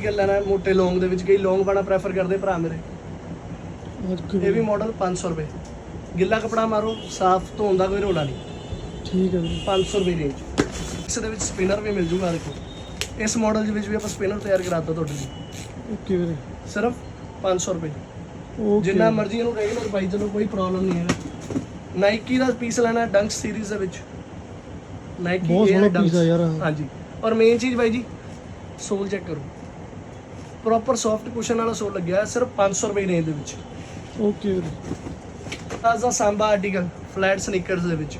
ਗੱਲ ਲੈਣਾ ਮੋਟੇ ਲੌਂਗ ਦੇ ਵਿੱਚ ਕਈ ਲੌਂਗ ਪਾਣਾ ਪ੍ਰੈਫਰ ਕਰਦੇ ਭਰਾ ਮੇਰੇ। ਇਹ ਵੀ ਮਾਡਲ 500 ਰੁਪਏ। ਗਿੱਲਾ ਕਪੜਾ ਮਾਰੋ ਸਾਫ਼ ਧੋਣ ਦਾ ਕੋਈ ਰੋਲਾ ਨਹੀਂ। ਠੀਕ ਹੈ ਵੀਰੇ। 500 ਰੁਪਏ ਰੇਂਜ ਇਸ ਦੇ ਵਿੱਚ ਸਪਿਨਰ ਵੀ ਮਿਲ ਜੂਗਾ ਦੇਖੋ। ਇਸ ਮਾਡਲ ਦੇ ਵਿੱਚ ਵੀ ਆਪਾਂ ਸਪਿਨਰ ਤਿਆਰ ਕਰਾਤਾ ਤੁਹਾਡੇ ਲਈ। ਓਕੇ ਵੀਰੇ। ਸਿਰਫ 500 ਰੁਪਏ। ਓਕੇ ਜਿੰਨਾ ਮਰਜ਼ੀ ਇਹਨੂੰ ਰੈਗੂਲਰ ਪਾਈ ਚਲੋ ਕੋਈ ਪ੍ਰੋਬਲਮ ਨਹੀਂ ਹੈ ਨਾਈਕੀ ਦਾ ਪੀਸ ਲੈਣਾ ਡੰਕ ਸੀਰੀਜ਼ ਦੇ ਵਿੱਚ। ਨਾਈਕੀ ਬਹੁਤ ਸੋਹਣਾ ਪੀਸ ਆ ਯਾਰ। ਹਾਂਜੀ। ਔਰ ਮੇਨ ਚੀਜ਼ ਬਾਈ ਜੀ ਸੋਲ ਚੈੱਕ ਕਰੋ। ਪ੍ਰੋਪਰ ਸੌਫਟ ਕੁਸ਼ਨ ਵਾਲਾ ਸੋਲ ਲੱਗਿਆ ਸਿਰਫ 500 ਰੁਪਏ ਰੇਂਜ ਦੇ ਵਿੱਚ। ਓਕੇ ਵੀਰੇ ਤਾਜ਼ਾ ਸਾਂਬਾ ਆਰਟੀਕਲ ਫਲੈਟ ਸਨੀਕਰਸ ਦੇ ਵਿੱਚ।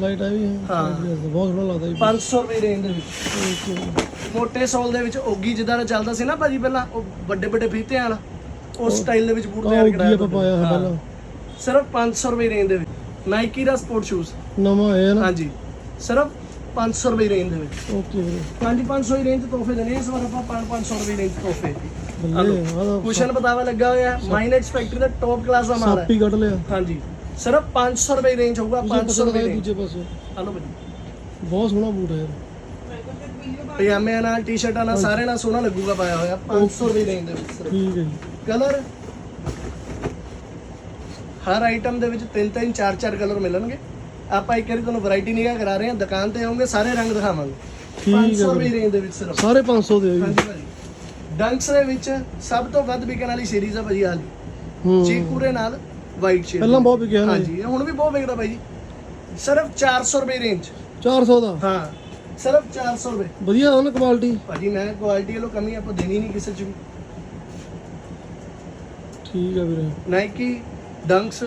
ਲਾਈਟ ਆ ਵੀ ਹੈ। ਬਹੁਤ ਸੋਹਣਾ ਲੱਗਦਾ ਜੀ। 500 ਰੁਪਏ ਰੇਂਜ ਦੇ ਵਿੱਚ। ਮੋਟੇ ਸੋਲ ਦੇ ਵਿੱਚ ਓਗੀ ਜਿੱਦਾਂ ਦਾ ਚੱਲਦਾ ਸੀ ਨਾ ਭਾਜੀ ਪਹਿਲਾਂ ਉਹ ਵੱਡੇ ਵੱਡੇ ਫੀਤਿਆਂ ਵਾਲਾ ਉਸ ਸਟਾਈਲ ਦੇ ਵਿੱਚ ਬੂਟ ਤਿਆਰ ਓਗੀ ਕਰਾਇਆ ਆਪਾਂ ਪਾਇਆ। ਪਹਿਲਾਂ। ਸਿਰਫ 500 ਰੁਪਏ ਰੇਂਜ ਦੇ ਵਿੱਚ। ਨਾਈਕੀ ਦਾ ਸਪੋਰਟ ਸ਼ੂਜ਼ ਨਵਾਂ ਆਇਆ ਨਾ? ਹਾਂਜੀ। ਸਿਰਫ 500 ਰੁਪਏ ਰੇਂਜ ਦੇ ਵਿੱਚ। ਓਕੇ ਵੀਰੇ ਹਾਂਜੀ 500 ਹੀ ਰੇਂਜ ਤੋਹਫੇ ਦੇਣੇ ਇਸ ਵਾਰ ਆਪਾਂ 500 ਰੁਪਏ ਰੇਂਜ ਤੋਹਫੇ। ਕੁਸ਼ਨ ਬਤਾਵਾ ਲੱਗਾ ਹੋਇਆ ਮਾਈਨੈਕਸ ਫੈਕਟਰੀ ਦਾ ਟੌਪ ਕਲਾਸ ਦਾ ਮਾਲ ਹੈ। ਸਾਪੀ ਕੱਢ ਲਿਆ। ਹਾਂਜੀ। ਸਿਰਫ 500 ਰੁਪਏ ਰੇਂਜ ਹੋਊਗਾ 500 ਰੁਪਏ ਦੂਜੇ ਪਾਸੇ। ਹਲੋ ਭਾਜੀ। ਬਹੁਤ ਸੋਹਣਾ ਬੂਟ ਹੈ ਯਾਰ। ਪਜਾਮਿਆਂ ਨਾਲ ਟੀ-ਸ਼ਰਟਾਂ ਨਾਲ ਸਾਰੇ ਨਾਲ ਸੋਹਣਾ ਲੱਗੂਗਾ ਪਾਇਆ ਹੋਇਆ 500 ਰੁਪਏ ਰੇਂਜ ਦੇ ਵਿੱਚ ਸਿਰਫ। ਠੀਕ ਹੈ ਜੀ। ਕਲਰ ਹਰ ਆਈਟਮ ਦੇ ਵਿੱਚ ਤਿੰਨ ਤਿੰਨ ਚਾਰ ਚਾਰ ਕਲਰ ਮਿਲਣਗੇ। ਆਪਾਂ ਇੱਕ ਵਾਰੀ ਤੁਹਾਨੂੰ ਵੈਰਾਈਟੀ ਨਿਗਾਹ ਕਰਾ ਰਹੇ ਹਾਂ ਦੁਕਾਨ ਤੇ ਆਉਂਗੇ ਸਾਰੇ ਰੰਗ ਦਿਖਾਵਾਂਗੇ। ਠੀਕ ਹੈ 500 ਰੁਪਏ। ਰੇਂਜ ਦੇ ਵਿੱਚ ਸਿਰਫ। ਸਾਰੇ 500 ਦੇ ਆ ਹਾਂਜੀ ਭਾਜੀ। ਡੰਕਸ ਦੇ ਵਿੱਚ ਸਭ ਤੋਂ ਵੱਧ ਵਿਕਣ ਵਾਲੀ ਸੀਰੀਜ਼ ਆ ਭਾਜੀ ਆਲੀ ਹੂੰ। ਚੀਕੂ ਦੇ ਨਾਲ ਵਾਈਟ ਸ਼ੇਡ ਪਹਿਲਾਂ ਬਹੁਤ ਵਿਕਿਆ ਨਾ ਹਾਂਜੀ ਹੁਣ ਵੀ ਬਹੁਤ ਵਿਕਦਾ ਭਾਈ ਜੀ ਸਿਰਫ 400 ਰੁਪਏ ਰੇਂਜ 400 ਦਾ? ਹਾਂ ਸਿਰਫ 400 ਰੁਪਏ। ਵਧੀਆ ਉਹਨਾਂ ਕੁਆਲਿਟੀ ਭਾਜੀ ਮੈਂ ਕੁਆਲਿਟੀ ਵੱਲੋਂ ਕਮੀ ਆਪਾਂ ਦੇਣੀ ਨਹੀਂ ਕਿਸੇ ਚ ਵੀ। ਠੀਕ ਹੈ ਵੀਰੇ। ਨਾਈਕੀ ਡੰਕਸ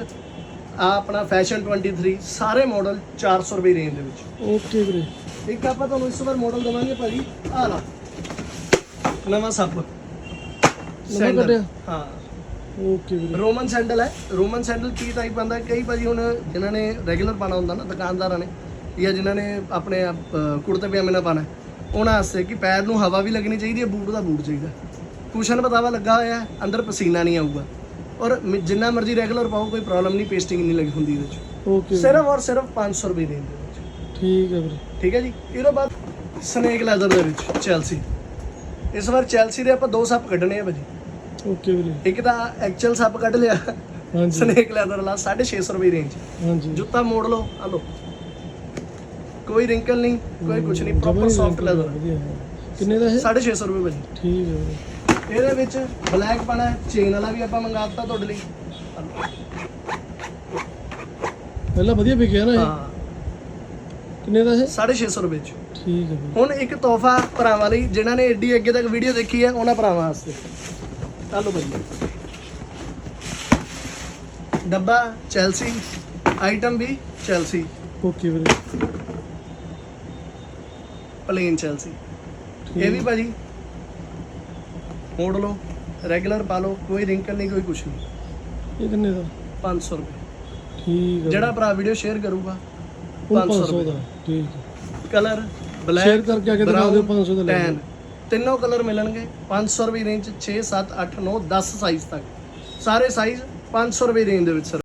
ਆ ਆਪਣਾ ਫੈਸ਼ਨ 23 ਸਾਰੇ ਮਾਡਲ 400 ਰੁਪਏ ਰੇਂਜ ਦੇ ਵਿੱਚ। ਓਕੇ ਵੀਰੇ। ਇੱਕ ਆਪਾਂ ਤੁਹਾਨੂੰ ਇਸ ਵਾਰ ਮਾਡਲ ਦਵਾਂਗੇ ਭਾਜੀ ਆ ਲਾ ਨਵਾਂ ਸੱਪ। ਸੈਂਡਲ। ਕੱਢਿਆ? ਹਾਂ। ਓਕੇ ਵੀਰੇ। ਰੋਮਨ ਸੈਂਡਲ ਹੈ। ਰੋਮਨ ਸੈਂਡਲ ਕੀ ਟਾਈਪ ਆਂਦਾ ਕਈ ਭਾਜੀ ਹੁਣ ਜਿਨ੍ਹਾਂ ਨੇ ਰੈਗੂਲਰ ਪਾਣਾ ਹੁੰਦਾ ਨਾ ਦੁਕਾਨਦਾਰਾਂ ਨੇ ਜਾਂ ਜਿਨ੍ਹਾਂ ਨੇ ਆਪਣੇ ਅਹ, ਕੁੜਤੇ ਪਜਾਮੇ ਨਾਲ ਪਾਣਾ ਉਹਨਾਂ ਵਾਸਤੇ ਕਿ ਪੈਰ ਨੂੰ ਹਵਾ ਵੀ ਲੱਗਣੀ ਚਾਹੀਦੀ ਹੈ ਬੂਟ ਦਾ ਬੂਟ ਚਾਹੀਦਾ ਕੁਸ਼ਨ ਬਤਾਵਾ ਲੱਗਾ ਹੋਇਆ ਹੈ ਅੰਦਰ ਪਸੀਨਾ ਨਹੀਂ ਆਊਗਾ। ਔਰ ਮ- ਜਿੰਨਾ ਮਰਜ਼ੀ ਰੈਗੂਲਰ ਪਾਓ ਕੋਈ ਪ੍ਰੋਬਲਮ ਨਹੀਂ ਪੇਸਟਿੰਗ ਨਹੀਂ ਲੱਗੀ ਹੁੰਦੀ ਇਹਦੇ ਵਿੱਚ ਓਕੇ ਸਿਰਫ ਔਰ ਸਿਰਫ 500 ਰੁਪਏ ਦੇ ਵਿੱਚ ਠੀਕ ਹੈ ਵੀਰੇ। ਠੀਕ ਹੈ ਜੀ? ਇਹਦੇ ਬਾਅਦ ਸਨੇਕ ਲੈਦਰ ਦੇ ਵਿੱਚ ਚੈਲਸੀ ਇਸ ਵਾਰ ਚੈਲਸੀ ਦੇ ਆਪਾਂ ਦੋ ਸੱਪ ਕੱਢਣੇ ਆ ਭਾਜੀ। ਓਕੇ ਵੀਰੇ। ਇੱਕ ਤਾਂ ਐਕਚੁਅਲ ਸੱਪ ਕੱਢ ਲਿਆ। ਹਾਂਜੀ। ਸਨੇਕ ਲੈਦਰ ਵਾਲਾ 650 ਰੁਪਏ ਰੇਂਜ ਹਾਂਜੀ। ਜੁੱਤਾ ਮੋੜ ਲਓ ਆ ਲਓ। ਕੋਈ ਰਿੰਕਲ ਨਹੀਂ ਕੋਈ ਕੁਝ ਨਹੀਂ ਜਮਾਂ ਪ੍ਰੋਪਰ ਸੌਫਟ ਵਧੀਆ ਲੈਦਰ ਹੈ। ਕਿੰਨੇ ਦਾ ਇਹ? 650 ਰੁਪਏ ਭਾਜੀ। ਠੀਕ ਹੈ ਵੀਰੇ। ਇਹਦੇ ਵਿੱਚ ਬਲੈਕ ਪਾਣਾ ਚੇਨ ਵਾਲਾ ਵੀ ਆਪਾਂ ਮੰਗਾਤਾ ਤੁਹਾਡੇ ਲਈ। ਪਹਿਲਾਂ ਵਧੀਆ ਵਿਕਿਆ ਨਾ ਇਹ। ਹਾਂ। ਕਿੰਨੇ ਦਾ ਇਹ? 650 ਰੁਪਏ ਚ। ਠੀਕ ਹੈ ਹੁਣ ਇੱਕ ਤੋਹਫਾ ਭਰਾਵਾਂ ਲਈ ਜਿਨ੍ਹਾਂ ਨੇ ਏਡੀ ਅੱਗੇ ਤੱਕ ਵੀਡੀਓ ਦੇਖੀ ਹੈ ਉਹਨਾਂ ਭਰਾਵਾਂ ਵਾਸਤੇ। ਚੱਲੋ ਭਾਜੀ। ਡੱਬਾ ਚੈਲਸੀ। ਆਈਟਮ ਵੀ ਚੈਲਸੀ। ਓਕੇ ਵੀਰੇ। Plain Chelsea. ਇਹ ਵੀ ਭਾਜੀ ਮੋੜ ਲਓ ਰੈਗੂਲਰ ਪਾ ਲਓ ਕੋਈ ਰਿੰਕਲ ਨਹੀਂ ਕੋਈ ਕੁਛ ਨਹੀਂ। ਇਹ ਕਿੰਨੇ ਦਾ? 500 ਰੁਪਏ। ਠੀਕ ਹੈ ਜਿਹੜਾ ਭਰਾ ਵੀਡੀਓ ਸ਼ੇਅਰ ਕਰੂਗਾ ਉਹ 500 500 ਦਾ ਠੀਕ ਹੈ ਕਲਰ ਬਲੈਕ ਸ਼ੇਅਰ ਕਰਕੇ ਆ ਕੇ ਦਿਖਾ ਦਿਓ 500 ਦਾ ਲੈ ਟੈਨ ਤਿੰਨੋਂ ਕਲਰ ਮਿਲਣਗੇ 500 ਰੁਪਏ ਰੇਂਜ 6 7 8 9 10 ਸਾਈਜ਼ ਤੱਕ। ਸਾਰੇ ਸਾਈਜ਼ 500 ਰੁਪਏ ਰੇਂਜ ਦੇ ਵਿੱਚ sir।